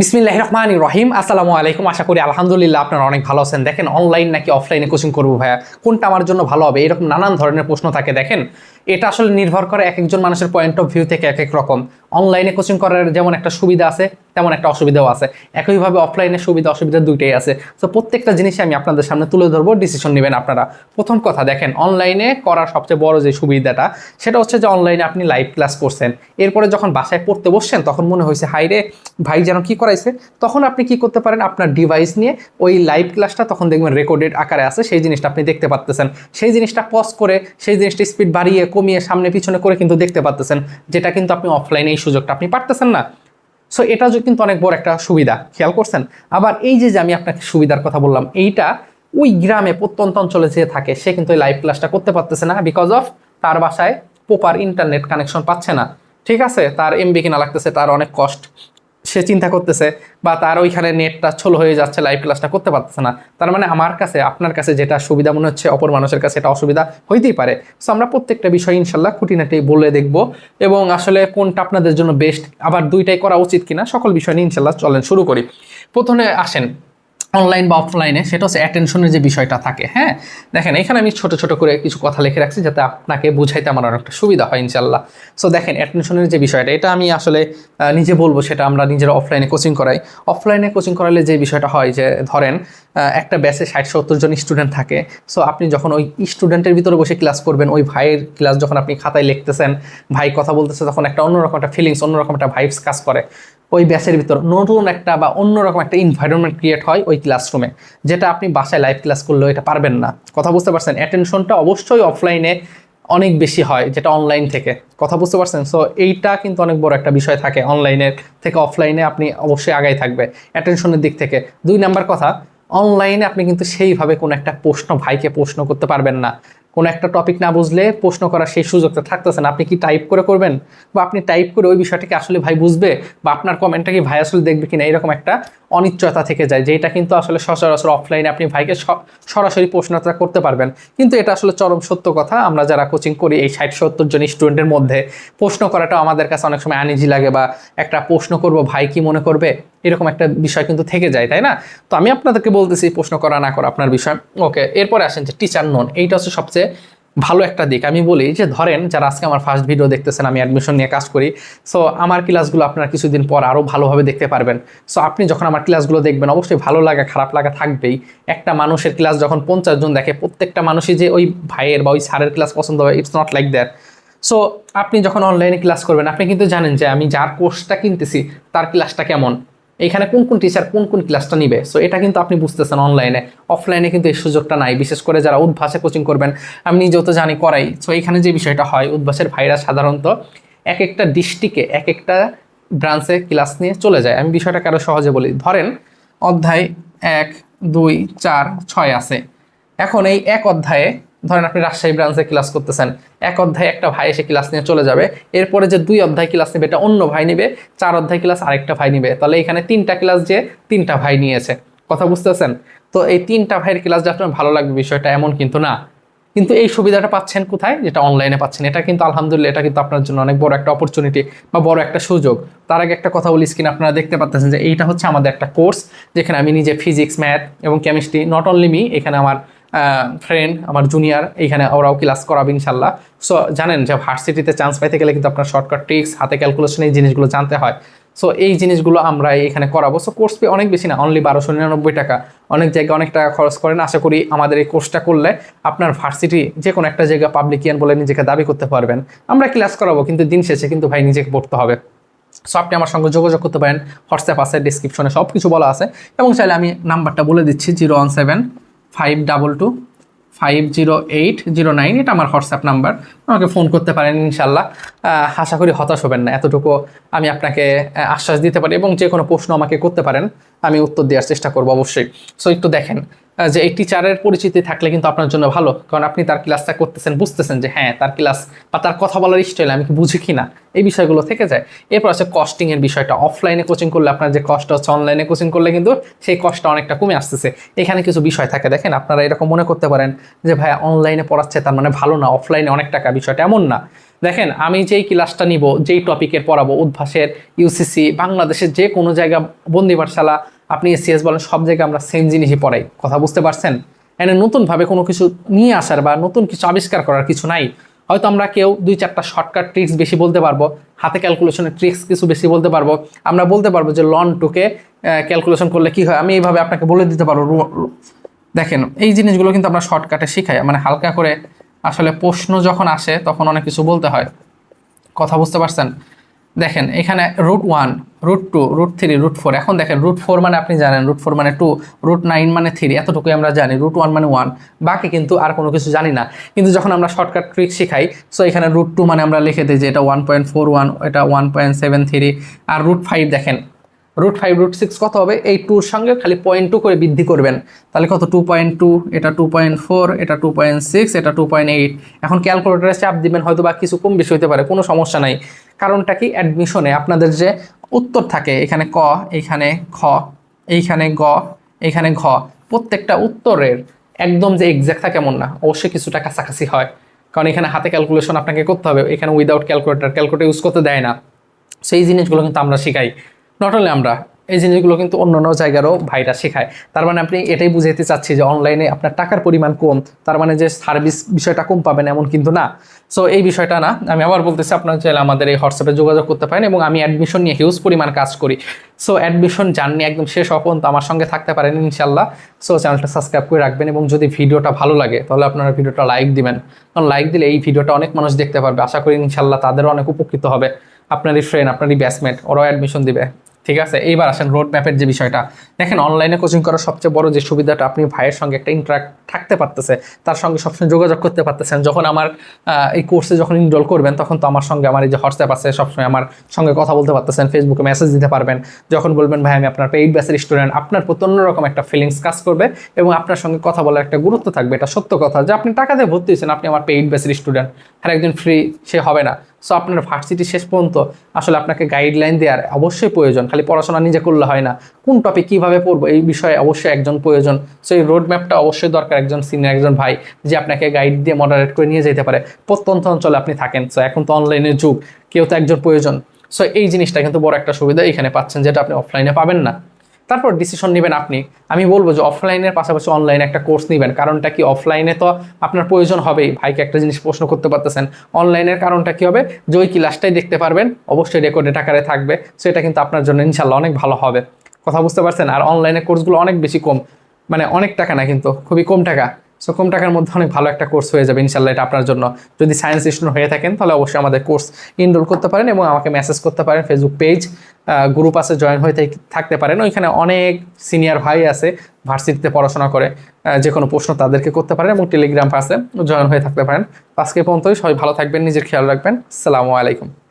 বিসমিল্লাহ রহমান রহিম আসসালামু আলাইকুম। আশা করি আলহামদুলিল্লাহ আপনারা অনেক ভালো আছেন। দেখেন অনলাইন নাকি অফলাইনে কোচিং করব ভাইয়া? কোনটা আমার জন্য ভালো হবে? এরকম নানান ধরনের প্রশ্ন থাকে, দেখেন। এটা আসলে নির্ভর করে এক একজন মানুষের পয়েন্ট অফ ভিউ থেকে এক এক রকম অনলাইনে কোচিং করার যেমন একটা সুবিধা আছে, তেমন একটা অসুবিধাও আছে। একইভাবে অফলাইনে সুবিধা, অসুবিধা দুইটাই আছে। তো প্রত্যেকটা জিনিসই আমি আপনাদের সামনে তুলে ধরবো ডিসিশন নেবেন আপনারা। প্রথম কথা দেখেন অনলাইনে করার সবচেয়ে বড় যে সুবিধাটা, সেটা হচ্ছে যে অনলাইনে আপনি লাইভ ক্লাস করছেন। এরপরে যখন বাসায় পড়তে বসছেন, তখন মনে হয়েছে হাই রে ভাই যেন কি করাইছে? তখন আপনি কি করতে পারেন, আপনার ডিভাইস নিয়ে ওই লাইভ ক্লাসটা তখন দেখবেন রেকর্ডেড আকারে আছে, সেই জিনিসটা আপনি দেখতে পাচ্তেছেন সেই জিনিসটা পজ করে, সেই জিনিসটা স্পিড বাড়িয়ে কমিয়ে সামনে পিছনে করে কিন্তু দেখতে পাচ্তেছেন যেটা কিন্তু আপনি অফলাইনে এই সুযোগটা আপনি পারতেছেন না। সো এটা কিন্তু অনেক বড় একটা সুবিধা, খেয়াল করছেন? আবার এই যে আমি আপনাকে সুবিধার কথা বললাম, এইটা ওই গ্রামে প্রত্যন্ত অঞ্চলে যে থাকে, সে কিন্তু লাইভ ক্লাসটা করতে পারতেছে না বিকজ অফ তার বাসায় প্রপার ইন্টারনেট কানেকশন পাচ্ছে না। ঠিক আছে? তার এমবি কিনা লাগতেছে, তার অনেক কষ্ট সে চিন্তা করতেছে বা তার ওইখানে নেটটা ছোলো হয়ে যাচ্ছে লাইভ ক্লাসটা করতে পারতেছে না। তার মানে আমার কাছে, আপনার কাছে যেটা সুবিধা মনে হচ্ছে, অপর মানুষের কাছে এটা অসুবিধা হইতেই পারে। সো আমরা প্রত্যেকটা বিষয় ইনশাল্লাহ খুঁটিনাটি বলে দেখব এবং আসলে কোনটা আপনাদের জন্য বেস্ট আবার দুইটাই করা উচিত কিনা, সকল বিষয় নিয়ে ইনশাল্লাহ চলেন শুরু করি। প্রথমে আসেন অনলাইন বা অফলাইনে সেটা হচ্ছে অ্যাটেনশনের যে বিষয়টা থাকে হ্যাঁ? দেখেন, এখানে আমি ছোট ছোট করে কিছু কথা লিখে রাখছি যাতে আপনাকে বুঝাইতে আমার অনেকটা সুবিধা হয় ইনশাল্লাহ সো দেখেন অ্যাটেনশনের যে বিষয়টা, এটা আমি আসলে নিজে বলব সেটা আমরা নিজেরা অফলাইনে কোচিং করাই। অফলাইনে কোচিং করালে যে বিষয়টা হয় যে, ধরেন একটা ব্যাচে ষাট, সত্তর জন স্টুডেন্ট থাকে। সো আপনি যখন ওই স্টুডেন্টের ভিতরে বসে ক্লাস করবেন, ওই ভাইয়ের ক্লাস যখন আপনি খাতায় লিখতেছেন, ভাই কথা বলতেছে, তখন একটা অন্যরকম একটা ফিলিংস অন্যরকম একটা ভাইবস কাজ করে। ওই ব্যাচের ভিতর নতুন একটা বা অন্যরকম একটা ইনভায়রনমেন্ট ক্রিয়েট হয় ওই ক্লাসরুমে যেটা আপনি বাসায় লাইভ ক্লাস করলেও এটা পারবেন না। কথা বুঝতে পারছেন? অ্যাটেনশনটা অবশ্যই অফলাইনে অনেক বেশি হয়, যেটা অনলাইন থেকে। কথা বুঝতে পারছেন? সো এইটা কিন্তু অনেক বড় একটা বিষয় থাকে অনলাইনের থেকে অফলাইনে আপনি অবশ্যই আগাই থাকবে অ্যাটেনশনের দিক থেকে। দুই নাম্বার কথা অনলাইনে আপনি কিন্তু সেইভাবে কোনো একটা প্রশ্ন, ভাইকে প্রশ্ন করতে পারবেন না। কোনো একটা টপিক না বুঝলে প্রশ্ন করার সেই সুযোগটা থাকতেছে না। আপনি কি টাইপ করে করবেন? বা আপনি টাইপ করে ওই বিষয়টাকে আসলে ভাই বুঝবে? বা আপনার কমেন্টটা কি ভাই আসলে দেখবে কিনা? এরকম একটা অনিশ্চয়তা থেকে যায়, যেটা কিন্তু আসলে সচরাচর অফলাইনে আপনি ভাইকে সরাসরি প্রশ্নটা করতে পারবেন। কিন্তু এটা আসলে চরম সত্য কথা। আমরা যারা কোচিং করি, এই ষাট সত্তর জন স্টুডেন্টের মধ্যে প্রশ্ন করাটা আমাদের কাছে অনেক সময় আনিজি লাগে বা একটা প্রশ্ন করব, ভাই কি মনে করবে? এরকম একটা বিষয় কিন্তু থেকে যায়, তাই না? তো আমি আপনাদেরকে বলতেছি প্রশ্ন করা না করা আপনার বিষয়। ওকে, এরপরে আসেন যে টিচার নন। এইটা হচ্ছে সবচেয়ে ভালো একটা দিক। আমি বলি যে, ধরেন যারা আজকে আমার ফার্স্ট ভিডিও দেখতেছেন, আমি অ্যাডমিশন নিয়ে কাজ করি সো আমার ক্লাসগুলো আপনারা কিছুদিন পর আরও ভালোভাবে দেখতে পারবেন। সো আপনি যখন আমার ক্লাসগুলো দেখবেন, অবশ্যই ভালো লাগা, খারাপ লাগা থাকবেই। একটা মানুষের ক্লাস যখন পঞ্চাশ জন দেখে, প্রত্যেকটা মানুষই যে ওই ভাইয়ের বা ওই স্যারের ক্লাস পছন্দ হবে it's not like that so আপনি যখন অনলাইনে ক্লাস করবেন, আপনি কিন্তু জানেন যে আমি যার কোর্সটা কিনতেছি, তার ক্লাসটা কেমন। এখানে কোন কোন টিচার কোন কোন ক্লাসটা নিবে? সো এটা কিন্তু আপনি বুঝতেছেন অনলাইনে অফলাইনে কিন্তু এই সুযোগটা নাই। বিশেষ করে যারা উদ্ভাসে কোচিং করবেন, আমি নিজেও তো জানি করাই। সো এখানে যে বিষয়টা হয়, উদ্ভাসের ভাইরা সাধারণত এক একটা ডিস্ট্রিক্টে এক একটা ব্রাঞ্চে ক্লাস নিয়ে চলে যায়। আমি বিষয়টা কারও সহজে বলি। ধরেন, অধ্যায় এক, দুই, চার, ছয় আছে। এখন এই এক অধ্যায়ে ধরেন আপনি রাজশাহী ব্রাঞ্চে ক্লাস করতেছেন, এক অধ্যায়ে একটা ভাই এসে ক্লাস নিয়ে চলে যাবে, এরপরে যে দুই অধ্যায় ক্লাস নেবে, এটা অন্য ভাই নেবে, চার অধ্যায় ক্লাস আরেকটা ভাই নেবে। তাহলে এখানে তিনটা ক্লাস যে তিনটা ভাই নিয়েছে। কথা বুঝতেছেন? তো এই তিনটা ভাইয়ের ক্লাস যে আপনার ভালো লাগবে বিষয়টা এমন কিন্তু না। কিন্তু এই সুবিধাটা পাচ্ছেন কোথায়? যেটা অনলাইনে পাচ্ছেন। এটা কিন্তু আলহামদুলিল্লাহ, এটা কিন্তু আপনার জন্য অনেক বড় একটা অপরচুনিটি বা বড় একটা সুযোগ। তার আগে একটা কথা বলি স্ক্রিন আপনারা দেখতে পাচ্ছেন যে এইটা হচ্ছে আমাদের একটা কোর্স যেখানে আমি নিজে ফিজিক্স ম্যাথ এবং কেমিস্ট্রি নট অনলি মি এখানে আমার ফ্রেন্ড আমার জুনিয়র এইখানে ওরাও ক্লাস করাবে ইনশাল্লাহ। সো জানেন যে ভার্সিটিতে চান্স পাইতে গেলে কিন্তু আপনার শর্টকাট ট্রিক্স হাতে ক্যালকুলেশন এই জিনিসগুলো জানতে হয়। সো এই জিনিসগুলো আমরা এখানে করাবো। সো কোর্স ফি অনেক বেশি না অনলি বারোশো নিরানব্বই টাকা। অনেক জায়গায় অনেক টাকা খরচ করেন। আশা করি আমাদের এই কোর্সটা করলে আপনার ভার্সিটি যে কোনো একটা জায়গা পাবলিকিয়ান বলে নিজেকে দাবি করতে পারবেন। আমরা ক্লাস করাবো, কিন্তু দিন শেষে কিন্তু ভাই নিজেকে পড়তে হবে। সো আপনি আমার সঙ্গে যোগাযোগ করতে পারেন। হোয়াটসঅ্যাপ আছে ডিসক্রিপশনে সব কিছু বলা আছে। এবং চাইলে আমি নাম্বারটা বলে দিচ্ছি zero one seven five double two five zero eight zero nine এটা আমার হোয়াটসঅ্যাপ নাম্বার আমাকে ফোন করতে পারেন, ইনশাল্লাহ। আশা করি হতাশ হবেন না। এতটুকু আমি আপনাকে আশ্বাস দিতে পারি এবং যে কোনো প্রশ্ন আমাকে করতে পারেন, আমি উত্তর দেওয়ার চেষ্টা করব অবশ্যই। সো একটু দেখেন। যে এই টিচারের পরিচিতি থাকলে কিন্তু আপনার জন্য ভালো। কারণ আপনি তার ক্লাসটা করতেছেন, বুঝতেছেন যে হ্যাঁ তার ক্লাস বা তার কথা বলার স্টাইল আমি কি বুঝি কি না এই বিষয়গুলো থেকে যায়। এরপর আছে কস্টিংয়ের বিষয়টা। অফলাইনে কোচিং করলে আপনার যে কষ্ট হচ্ছে অনলাইনে কোচিং করলে কিন্তু সেই কষ্ট অনেকটা কমে আসতেছে। এখানে কিছু বিষয় থাকে। দেখেন, আপনারা এরকম মনে করতে পারেন যে ভাই অনলাইনে পড়াচ্ছে তার মানে ভালো না অফলাইনে অনেক টাকা, বিষয়টা এমন না। দেখেন, আমি যেই ক্লাসটা নিব, যেই টপিকের পড়াবো, উদ্ভাসের ইউসিসি বাংলাদেশের যে কোনো জায়গা বন্দি পাঠশালা আপনি এসিএস বলেন, সব জায়গায় আমরা সেম জিনিসই পড়াই। কথা বুঝতে পারছেন? এনে নতুনভাবে কোনো কিছু নিয়ে আসার বা নতুন কিছু আবিষ্কার করার কিছু নাই। হয়তো আমরা কেউ দুই চারটা শর্টকাট ট্রিক্স বেশি বলতে পারব, হাতে ক্যালকুলেশনের ট্রিক্স কিছু বেশি বলতে পারব, আমরা বলতে পারব যে লন টুকে ক্যালকুলেশন করলে কি হয়? আমি এইভাবে আপনাকে বলে দিতে পারব। দেখেন, এই জিনিসগুলো কিন্তু আমরা শর্টকাটে শিখাই। মানে হালকা করে আসলে প্রশ্ন যখন আসে, তখন অনেক কিছু বলতে হয়। কথা বুঝতে পারছেন? দেখেন, এখানে root one root two root three root four এখন দেখেন রুট ফোর মানে আপনি জানেন রুট ফোর মানে টু রুট নাইন মানে থ্রি এতটুকুই আমরা জানি রুট ওয়ান মানে ওয়ান বাকি কিন্তু আর কোনো কিছু জানি না। কিন্তু যখন আমরা শর্টকাট ট্রিক শিখাই সো এখানে রুট টু মানে আমরা লিখে দিই যে এটা ওয়ান পয়েন্ট ফোর ওয়ান এটা ওয়ান পয়েন্ট সেভেন থ্রি আর রুট ফাইভ দেখেন রুট ফাইভ রুট সিক্স কত হবে? এই টুর সঙ্গে খালি পয়েন্ট টু করে বৃদ্ধি করবেন। তাহলে কত? টু পয়েন্ট টু এটা টু পয়েন্ট ফোর এটা টু পয়েন্ট সিক্স এটা টু পয়েন্ট এইট এখন ক্যালকুলেটারে চাপ দিবেন হয়তো বা কিছু কম বেশি হতে পারে, কোনো সমস্যা নাই। কারণটা কি? অ্যাডমিশনে আপনাদের যে উত্তর থাকে, এখানে ক এইখানে খ, এইখানে গ এইখানে ঘ, প্রত্যেকটা উত্তরের একদম যে এক্সাক্ট থাকে এমন না। অবশ্যই কিছুটা কাছাকাছি হয়। কারণ এখানে হাতে ক্যালকুলেশন আপনাকে করতে হবে, এখানে উইদাউট ক্যালকুলেটার ক্যালকুলেটার ইউজ করতে দেয় না। সেই জিনিসগুলো কিন্তু আমরা শিখাই। নট অনলি আমরা, এই জিনিসগুলো কিন্তু অন্য অন্য জায়গারও ভাইরা শেখায়। তার মানে আপনি এটাই বুঝাইতে চাচ্ছি যে অনলাইনে আপনার টাকার পরিমাণ কম, তার মানে যে সার্ভিস বিষয়টা কম পাবেন এমন কিন্তু না। সো এই বিষয়টা না, আমি আবার বলতেছি, আপনার চাইলে আমাদের এই হোয়াটসঅ্যাপে যোগাযোগ করতে পারেন এবং আমি অ্যাডমিশন নিয়ে হিউজ পরিমাণ কাজ করি। সো অ্যাডমিশন জার্নি একদম শেষ পর্যন্ত আমার সঙ্গে থাকতে পারেন ইনশাল্লাহ সো চ্যানেলটা সাবস্ক্রাইব করে রাখবেন এবং যদি ভিডিওটা ভালো লাগে, তাহলে আপনারা ভিডিওটা লাইক দিবেন। কারণ লাইক দিলে এই ভিডিওটা অনেক মানুষ দেখতে পারবে। আশা করি ইনশাল্লাহ তাদেরও অনেক উপকৃত হবে। আপনারই ফ্রেন্ড আপনারই ব্যাচমেট ওরাও অ্যাডমিশন দিবে। ঠিক আছে? এইবার আসেন রোড ম্যাপের যে বিষয়টা। দেখেন অনলাইনে কোচিং করার সবচেয়ে বড় যে সুবিধাটা আপনি ভাইয়ের সঙ্গে একটা ইন্টারাক্ট থাকতে পারতেছে, তার সঙ্গে সবসময় যোগাযোগ করতে পারতেছেন। যখন আমার এই কোর্সে যখন ইনরোল করবেন, তখন তো আমার সঙ্গে আমার এই যে হোয়াটসঅ্যাপ আছে, সবসময় আমার সঙ্গে কথা বলতে পারতেছেন ফেসবুকে মেসেজ দিতে পারবেন। যখন বলবেন, ভাই, আমি আপনার পেইড ব্যাচের স্টুডেন্ট আপনার প্রতি অন্যরকম একটা ফিলিংস কাজ করবে এবং আপনার সঙ্গে কথা বলার একটা গুরুত্ব থাকবে। এটা সত্য কথা যে আপনি টাকা দিয়ে ভর্তি হয়েছেন, আপনি আমার পেইড ব্যাচের স্টুডেন্ট আর একজন ফ্রি সে হবে না। সো আপনার ভার্সিটি শেষ পর্যন্ত আসলে আপনাকে গাইডলাইন দেওয়ার অবশ্যই প্রয়োজন। খালি পড়াশোনা নিজে করলে হয় না। কোন টপিক কীভাবে পড়ব এই বিষয়ে অবশ্যই একজন প্রয়োজন। সো এই রোড ম্যাপটা অবশ্যই দরকার একজন সিনিয়র একজন ভাই, যে আপনাকে গাইড দিয়ে মডারেট করে নিয়ে যেতে পারে। প্রত্যন্ত অঞ্চলে আপনি থাকেন। সো এখন তো অনলাইনের যুগ। কেউ তো একজন প্রয়োজন। সো এই জিনিসটা কিন্তু বড় একটা সুবিধা এখানে পাচ্ছেন, যেটা আপনি অফলাইনে পাবেন না। তারপর ডিসিশন নেবেন আপনি। আমি বলব যে অফলাইনের পাশাপাশি অনলাইনে একটা কোর্স নেবেন। কারণটা কি? অফলাইনে তো আপনার প্রয়োজন হবেই। ভাইকে একটা জিনিস প্রশ্ন করতে পারতেছেন। অনলাইনের কারণটা কি হবে? যে ওই ক্লাসটাই দেখতে পারবেন। অবশ্যই রেকর্ডে আকারে থাকবে। সেটা কিন্তু আপনার জন্য ইনশাল্লাহ অনেক ভালো হবে। কথা বুঝতে পারছেন? আর অনলাইনে কোর্সগুলো অনেক বেশি কম। মানে অনেক টাকা না কিন্তু, খুবই কম টাকা। সো কম টাকার মধ্যে অনেক ভালো একটা কোর্স হয়ে যাবে ইনশাল্লাহ এটা আপনার জন্য। যদি সায়েন্স স্টুডেন্ট হয়ে থাকেন, তাহলে অবশ্যই আমাদের কোর্স ইনরোল করতে পারেন এবং আমাকে মেসেজ করতে পারেন ফেসবুক পেজ গ্রুপ আছে জয়েন হয়ে থাকতে পারেন। ওইখানে অনেক সিনিয়র ভাই আছে ভার্সিটিতে পড়াশোনা করে যে কোনো প্রশ্ন তাদেরকে করতে পারেন এবং টেলিগ্রাম আছে জয়েন হয়ে থাকতে পারেন। আজকে পর্যন্তই, সবাই ভালো থাকবেন, নিজের খেয়াল রাখবেন। আসসালামু আলাইকুম।